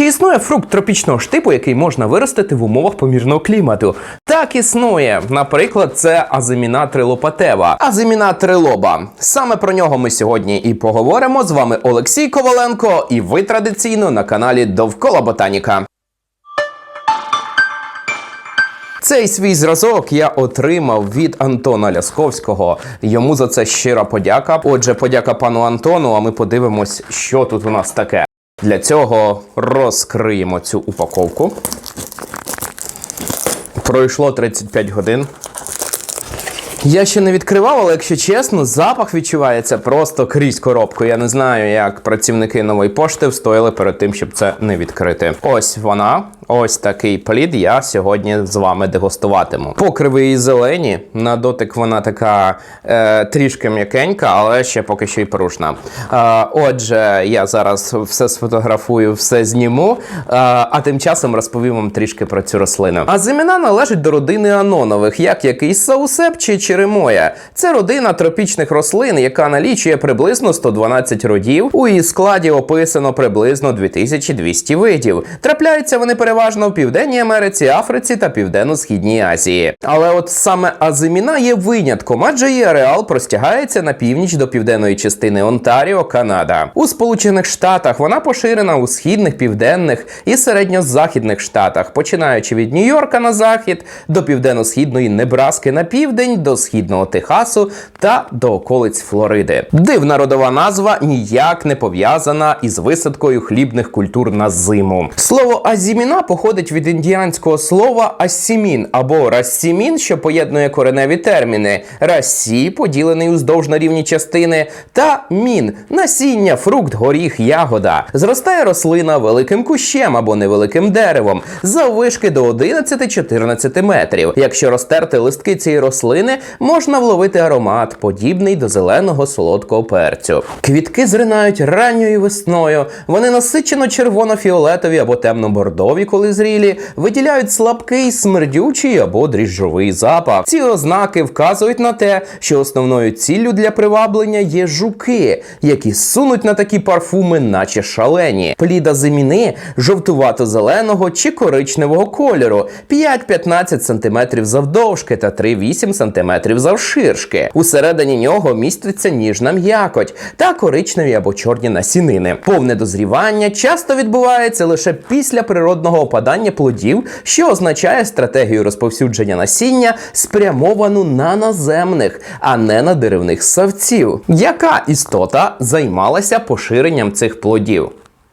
Чи існує фрукт тропічного ж типу, який можна виростити в умовах помірного клімату? Так існує. Наприклад, це азиміна трилопатева. Азиміна трилоба. Саме про нього ми сьогодні і поговоримо. З вами Олексій Коваленко, і ви традиційно на каналі Довкола Ботаніка. Цей свій зразок я отримав від Антона Лясковського. Йому за це щира подяка. Отже, подяка пану Антону. А ми подивимось, що тут у нас таке. Для цього розкриємо цю упаковку. Пройшло 35 годин. Я ще не відкривав, але якщо чесно, запах відчувається просто крізь коробку. Я не знаю, як працівники нової пошти встояли перед тим, щоб це не відкрити. Ось вона, ось такий плід. Я сьогодні з вами дегустуватиму. Покриви її зелені. На дотик вона така е, трішки м'якенька, але ще поки що й порушна. Е, отже, я зараз все сфотографую, все зніму. Е, а тим часом розповім вам трішки про цю рослину. А зиміна належить до родини анонових, як якийсь саусеп чи черемоя. Це родина тропічних рослин, яка налічує приблизно 112 родів. У її складі описано приблизно 2200 видів. Трапляються вони переважно в Південній Америці, Африці та Південно-Східній Азії. Але от саме азиміна є винятком, адже її ареал простягається на північ до південної частини Онтаріо, Канада. У Сполучених Штатах вона поширена у східних, південних і середньо-західних штатах, починаючи від Нью-Йорка на захід до південно-східної Небраски на південь, до східного Техасу та до околиць Флориди. Дивна родова назва ніяк не пов'язана із висадкою хлібних культур на зиму. Слово азіміна походить від індіанського слова ассімін або рассімін, що поєднує кореневі терміни рассі, поділений уздовж на рівні частини, та мін насіння, фрукт, горіх, ягода. Зростає рослина великим кущем або невеликим деревом, заввишки до 11-14 метрів. Якщо розтерти листки цієї рослини, можна вловити аромат, подібний до зеленого солодкого перцю. Квітки зринають ранньою весною. Вони насичено червоно-фіолетові або темно-бордові, коли зрілі, виділяють слабкий, смердючий або дріжджовий запах. Ці ознаки вказують на те, що основною ціллю для приваблення є жуки, які сунуть на такі парфуми, наче шалені. Пліда зиміни жовтувато-зеленого чи коричневого кольору, 5-15 см завдовжки та 3-8 см завширшки. Усередині нього міститься ніжна м'якоть та коричневі або чорні насінини. Повне дозрівання часто відбувається лише після природного опадання плодів, що означає стратегію розповсюдження насіння, спрямовану на наземних, а не на деревних савців. Яка істота займалася поширенням цих плодів?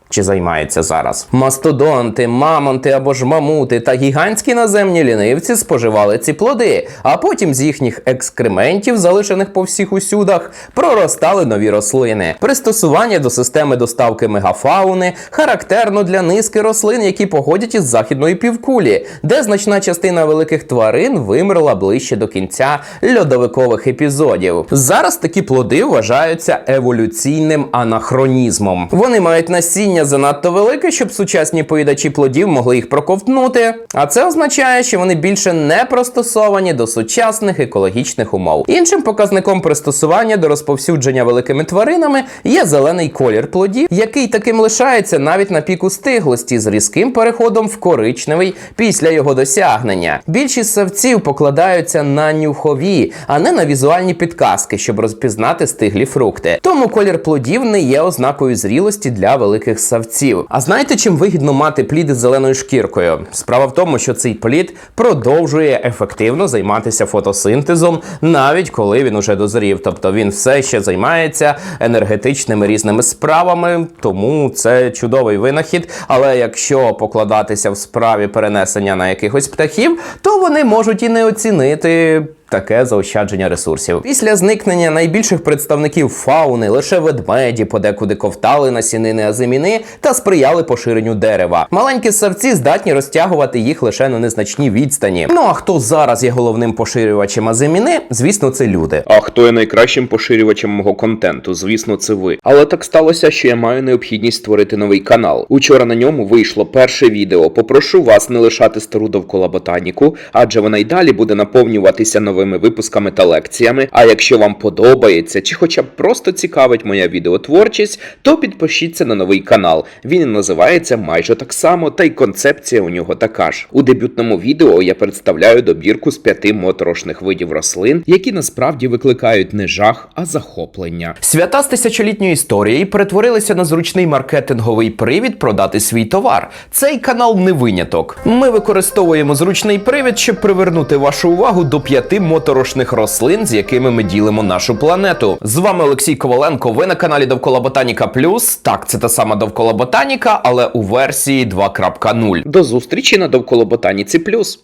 Чи займається зараз мастодонти, мамонти або ж мамути та гігантські наземні лінивці споживали ці плоди, а потім з їхніх екскрементів, залишених по всіх усюдах, проростали нові рослини. Пристосування до системи доставки мегафауни характерно для низки рослин, які походять із західної півкулі, де значна частина великих тварин вимерла ближче до кінця льодовикових епізодів. Зараз такі плоди вважаються еволюційним анахронізмом. Вони мають насіння занадто велике, щоб сучасні поїдачі плодів могли їх проковтнути. А це означає, що вони більше не пристосовані до сучасних екологічних умов. Іншим показником пристосування до розповсюдження великими тваринами є зелений колір плодів, який таким лишається навіть на піку стиглості з різким переходом в коричневий після його досягнення. Більшість савців покладаються на нюхові, а не на візуальні підказки, щоб розпізнати стиглі фрукти. Тому колір плодів не є ознакою зрілості для великих савців. А знаєте, чим вигідно мати плід із зеленою шкіркою? Справа в тому, що цей плід продовжує ефективно займатися фотосинтезом, навіть коли він уже дозрів. Тобто він все ще займається енергетичними різними справами, тому це чудовий винахід. Але якщо покладатися в справі перенесення на якихось птахів, то вони можуть і не оцінити таке заощадження ресурсів. Після зникнення найбільших представників фауни лише ведмеді подекуди ковтали насінини азиміни та сприяли поширенню дерева. Маленькі савці здатні розтягувати їх лише на незначній відстані. Ну а хто зараз є головним поширювачем азиміни? Звісно, це люди. А хто є найкращим поширювачем мого контенту? Звісно, це ви. Але так сталося, що я маю необхідність створити новий канал. Учора на ньому вийшло перше відео. Попрошу вас не лишати стару довкола ботаніку, адже вона й далі буде наповнюватися новими новими випусками та лекціями. А якщо вам подобається чи хоча б просто цікавить моя відеотворчість, то підпишіться на новий канал. Він називається майже так само, та й концепція у нього така ж. У дебютному відео я представляю добірку з п'яти моторошних видів рослин, які насправді викликають не жах, а захоплення. Свята з тисячолітньої історії перетворилися на зручний маркетинговий привід продати свій товар. Цей канал не виняток. Ми використовуємо зручний привід, щоб привернути вашу увагу до п'яти моторошних рослин, з якими ми ділимо нашу планету. З вами Олексій Коваленко. Ви на каналі Довкола Ботаніка Плюс. Так, це та сама довкола Ботаніка, але у версії 2.0. До зустрічі на довкола Ботаніці Плюс.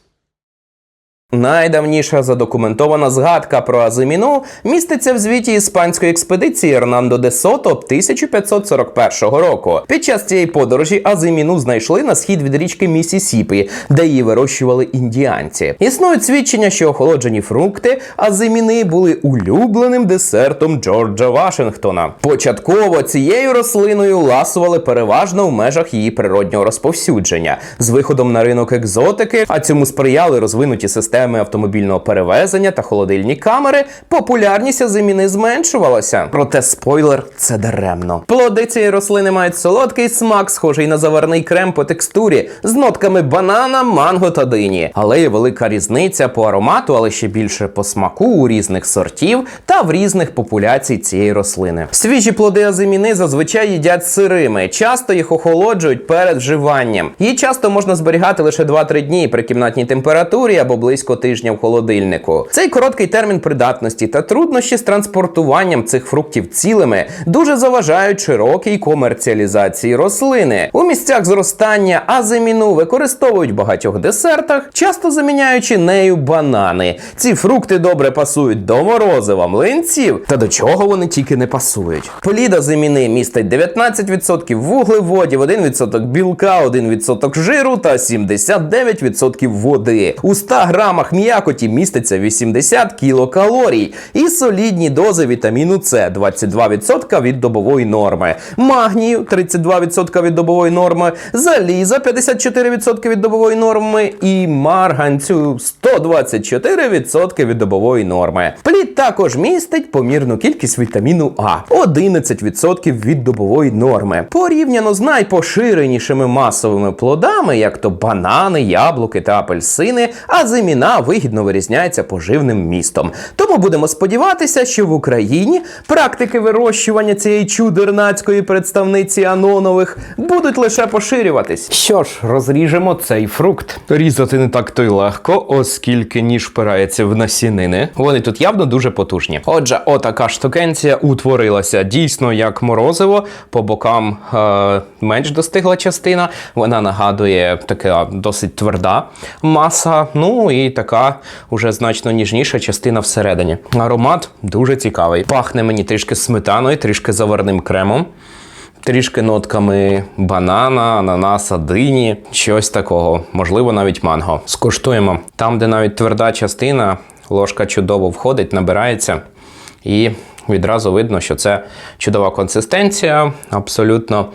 Найдавніша задокументована згадка про Азиміну міститься в звіті іспанської експедиції Ернандо де Сото 1541 року. Під час цієї подорожі Азиміну знайшли на схід від річки Місісіпі, де її вирощували індіанці. Існують свідчення, що охолоджені фрукти азиміни були улюбленим десертом Джорджа Вашингтона. Початково цією рослиною ласували переважно в межах її природнього розповсюдження з виходом на ринок екзотики, а цьому сприяли розвинуті системи автомобільного перевезення та холодильні камери. Популярність азиміни зменшувалася. Проте спойлер це даремно. Плоди цієї рослини мають солодкий смак, схожий на заварний крем по текстурі, з нотками банана, манго та дині. Але є велика різниця по аромату, але ще більше по смаку у різних сортів та в різних популяцій цієї рослини. Свіжі плоди азиміни зазвичай їдять сирими. Часто їх охолоджують перед вживанням. Її часто можна зберігати лише 2-3 дні при кімнатній температурі або близько тижня в холодильнику. Цей короткий термін придатності та труднощі з транспортуванням цих фруктів цілими дуже заважають широкій комерціалізації рослини. У місцях зростання азиміну використовують в багатьох десертах, часто заміняючи нею банани. Ці фрукти добре пасують до морозива, млинців та до чого вони тільки не пасують. Плід азиміни містить 19% вуглеводів, 1% білка, 1% жиру та 79% води. У 100 грамах м'якоті міститься 80 кілокалорій і солідні дози вітаміну С 22% від добової норми, магнію 32% від добової норми, заліза 54% від добової норми і марганцю 124% від добової норми. Плід також містить помірну кількість вітаміну А 11% від добової норми. Порівняно з найпоширенішими масовими плодами, як то банани, яблуки та апельсини, азиміна вигідно вирізняється поживним містом. Тому будемо сподіватися, що в Україні практики вирощування цієї чудернацької представниці анонових будуть лише поширюватись. Що ж, розріжемо цей фрукт. Різати не так то й легко, оскільки ніж впирається в насінини. Вони тут явно дуже потужні. Отже, отака штукенція утворилася дійсно як морозиво. По бокам е- менш достигла частина. Вона нагадує така досить тверда маса. Ну і така уже значно ніжніша частина всередині. Аромат дуже цікавий. Пахне мені трішки сметаною, трішки заварним кремом. Трішки нотками банана, ананаса, дині, щось такого, можливо, навіть манго. Скуштуємо. Там, де навіть тверда частина, ложка чудово входить, набирається, і відразу видно, що це чудова консистенція, абсолютно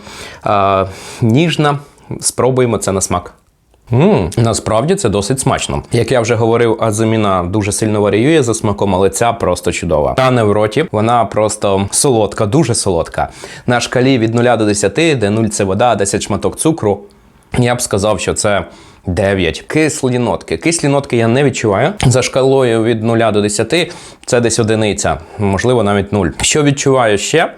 е- ніжна. Спробуємо це на смак. Мм, насправді це досить смачно. Як я вже говорив, азаміна дуже сильно варіює за смаком, але ця просто чудова. Та не в роті, вона просто солодка, дуже солодка. На шкалі від 0 до 10, де 0 це вода, а 10 шматок цукру. Я б сказав, що це 9. Кислі нотки. Кислі нотки я не відчуваю. За шкалою від 0 до 10 це десь одиниця, можливо, навіть 0. Що відчуваю ще?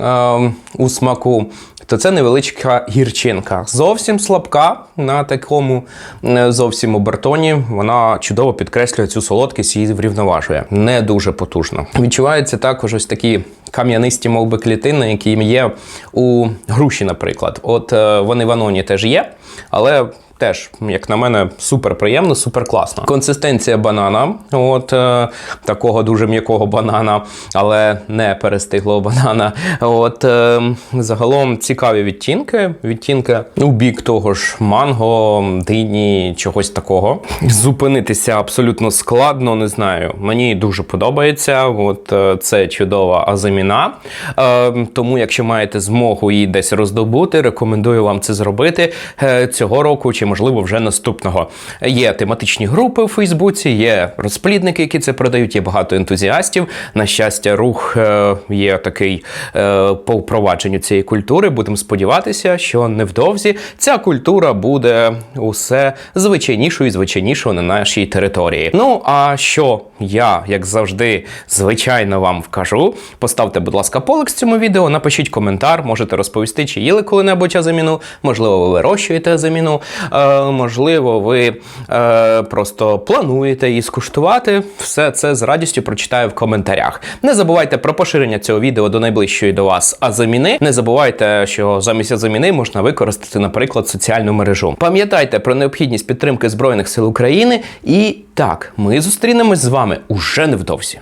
е, у смаку, то це невеличка гірчинка. Зовсім слабка на такому е, зовсім обертоні. Вона чудово підкреслює цю солодкість і врівноважує. Не дуже потужно. Відчуваються також ось такі кам'янисті мовби клітини, які є у груші, наприклад. От е, в аноні теж є, але теж, як на мене, супер приємно, супер класно. Консистенція банана, от е, такого дуже м'якого банана, але не перестиглого банана. От е, загалом цікаві відтінки. Відтінки у бік того ж манго, дині, чогось такого. Зупинитися абсолютно складно, не знаю. Мені дуже подобається. От е, це чудова азаміна. Е, тому, якщо маєте змогу її десь роздобути, рекомендую вам це зробити е, цього року чи, можливо, вже наступного. Є тематичні групи у Фейсбуці, є розплідники, які це продають, є багато ентузіастів. На щастя, рух е, є такий е, по впровадженню цієї культури. Будемо сподіватися, що невдовзі ця культура буде усе звичайнішою і звичайнішою на нашій території. Ну а що я, як завжди, звичайно вам вкажу. Поставте, будь ласка, полекс цьому відео, напишіть коментар, можете розповісти, чи їли коли-небудь азаміну, можливо, ви вирощуєте азаміну, е, можливо, ви е, просто плануєте її скуштувати. Все це з радістю прочитаю в коментарях. Не забувайте про поширення цього відео до найближчої до вас азаміни. Не забувайте, що замість азаміни можна використати, наприклад, соціальну мережу. Пам'ятайте про необхідність підтримки Збройних сил України. І так, ми зустрінемось з вами уже невдовзі.